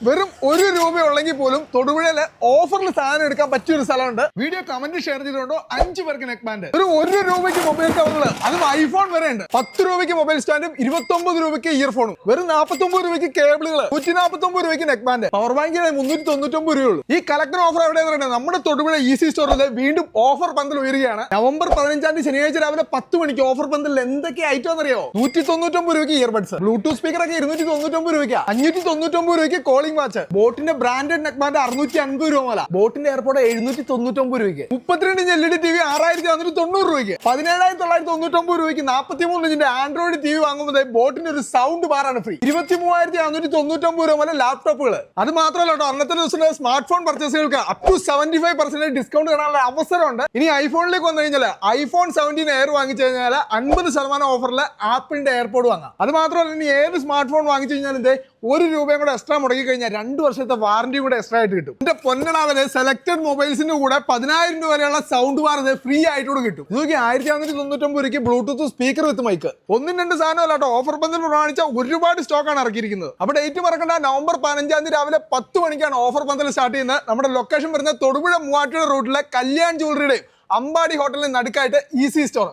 വെറും ഒരു രൂപ ഉള്ളെങ്കിൽ പോലും തൊടുപുഴയിൽ ഓഫറിൽ സാധനം എടുക്കാൻ പറ്റിയ ഒരു സ്ഥലമുണ്ട്. വീഡിയോ കമന്റ് ഷെയർ ചെയ്തിട്ടുണ്ടോ? അഞ്ച് പേർക്ക് നെക്ക് ബാൻഡ് ഒരു ഒരു രൂപയ്ക്ക് മൊബൈൽ കവറുകൾ അതും ഐഫോൺ വരെ ഉണ്ട്. പത്ത് രൂപയ്ക്ക് മൊബൈൽ സ്റ്റാൻഡും ഇരുപത്തൊമ്പത് രൂപയ്ക്ക് ഇയർഫോണും വെറും നാൽപ്പത്തൊമ്പത് രൂപയ്ക്ക് കേബിളുകൾ നൂറ്റി നാൽപ്പത്തൊമ്പത് രൂപയ്ക്ക് നെക്ക് ബാൻഡ് പവർ ബാങ്കിന് മുന്നൂറ്റി തൊണ്ണൂറ്റൊമ്പത് രൂപയുള്ളൂ ഈ കളക്ടർ ഓഫർ എവിടെയെന്ന് പറയുന്നത് നമ്മുടെ തൊടുപുഴ ഈസി സ്റ്റോറിൽ വീണ്ടും ഓഫർ പന്തൽ ഉയരുകയാണ്. നവംബർ പതിനഞ്ചാം തീയതി ശനിയാഴ്ച രാവിലെ പത്ത് മണിക്ക് ഓഫർ പന്തലിൽ എന്തൊക്കെ ഐറ്റം എന്നറിയോ നൂറ്റി തൊണ്ണൂറ്റൊമ്പത് രൂപയ്ക്ക് ഇയർബഡ്സ് ബ്ലൂടൂത്ത് സ്പീക്കർ ഒക്കെ ഇരുന്നൂറ്റി തൊണ്ണൂറ്റൊമ്പത് രൂപയ്ക്ക്. അഞ്ഞൂറ്റി തൊണ്ണൂറ്റൊമ്പത് രൂപയ്ക്ക് കോളിംഗ് വാച്ച് ബോട്ടിന്റെ ബ്രാൻഡഡ് നെക്മാന്റെ അറുന്നൂറ്റി അൻപത് രൂപ മുതല. ബോട്ടിന്റെ എയർപോർട്ട് എഴുന്നൂറ്റി തൊണ്ണൂറ്റൊമ്പത് രൂപയ്ക്ക്. മുപ്പത്തിരണ്ട് inch L E D T V ആറായിരത്തി അഞ്ഞൂറ്റി തൊണ്ണൂറ് രൂപയ്ക്ക്. പതിനേഴായിരത്തി തൊള്ളായിരത്തി തൊണ്ണൂറ്റൊമ്പത് രൂപയ്ക്ക് നാൽപ്പത്തി മൂന്ന് ഇഞ്ചിന്റെ ആൻഡ്രോയിഡ് ടി വി വാങ്ങുമ്പോൾ ബോട്ടിന്റെ ഒരു സൗണ്ട് ബാറാണ് ഫ്രീ ഇരുപത്തി മൂവായിരത്തി അഞ്ഞൂറ്റി തൊണ്ണൂറ്റൊമ്പത് രൂപ മുതൽ ലാപ്ടോപ്പുകൾ അത് മാത്രമല്ല കേട്ടോ അന്നത്തെ ദിവസം smart phone പർച്ചേസുകൾക്ക് up to seventy five percent discount കാണാനുള്ള അവസരമുണ്ട്. ഇനി ഐഫോണിലേക്ക് വന്നു കഴിഞ്ഞാൽ ഐഫോൺ സെവന്റീൻ എയർ വാങ്ങിച്ചു കഴിഞ്ഞാൽ അൻപത് ശതമാനം ഓഫറിൽ ആപ്പിളിന്റെ എയർപോർട്ട് വാങ്ങാം. അത് മാത്രമല്ല ഇനി ഏത് സ്മാർട്ട് ഫോൺ വാങ്ങിച്ചു കഴിഞ്ഞാൽ ഒരു രൂപയും കൂടെ എക്സ്ട്രാ മുടങ്ങി കഴിഞ്ഞാൽ രണ്ട് വർഷത്തെ വാറന്റി കൂടെ എക്സ്ട്രാ ആയിട്ട് കിട്ടും. എന്റെ പൊന്നണാവന് സെലക്ടഡ് മൊബൈൽസിന്റെ കൂടെ പതിനായിരം രൂപ വരെയുള്ള സൗണ്ട് ബാർ ഇത് ഫ്രീ ആയിട്ട് കൂടെ കിട്ടും നോക്കി ആയിരത്തി അഞ്ഞൂറ്റി തൊണ്ണൂറ്റൊമ്പത് രൂപയ്ക്ക് ബ്ലൂടൂത്ത് സ്പീക്കർ വിത്ത് മൈക്ക് ഒന്നും രണ്ട് സാധനമല്ല കേട്ടോ. ഓഫർ ബന്ധം പ്രമാണിച്ച ഒരുപാട് സ്റ്റോക്കാണ് ഇറക്കിയിരിക്കുന്നത്. അപ്പോൾ ഡേറ്റ് മറക്കണ്ട നവംബർ പതിനഞ്ചാം തീയതി രാവിലെ പത്ത് മണിക്കാണ് ഓഫർ പന്തൽ സ്റ്റാർട്ട് ചെയ്യുന്നത്. നമ്മുടെ ലൊക്കേഷൻ വരുന്നത് തൊടുപുഴ മൂവാറ്റുപുഴ റൂട്ടിലെ കല്യാൺ ജ്വല്ലറിയുടെയും അമ്പാടി ഹോട്ടലിന് നടുക്കായിട്ട് ഈസി സ്റ്റോർ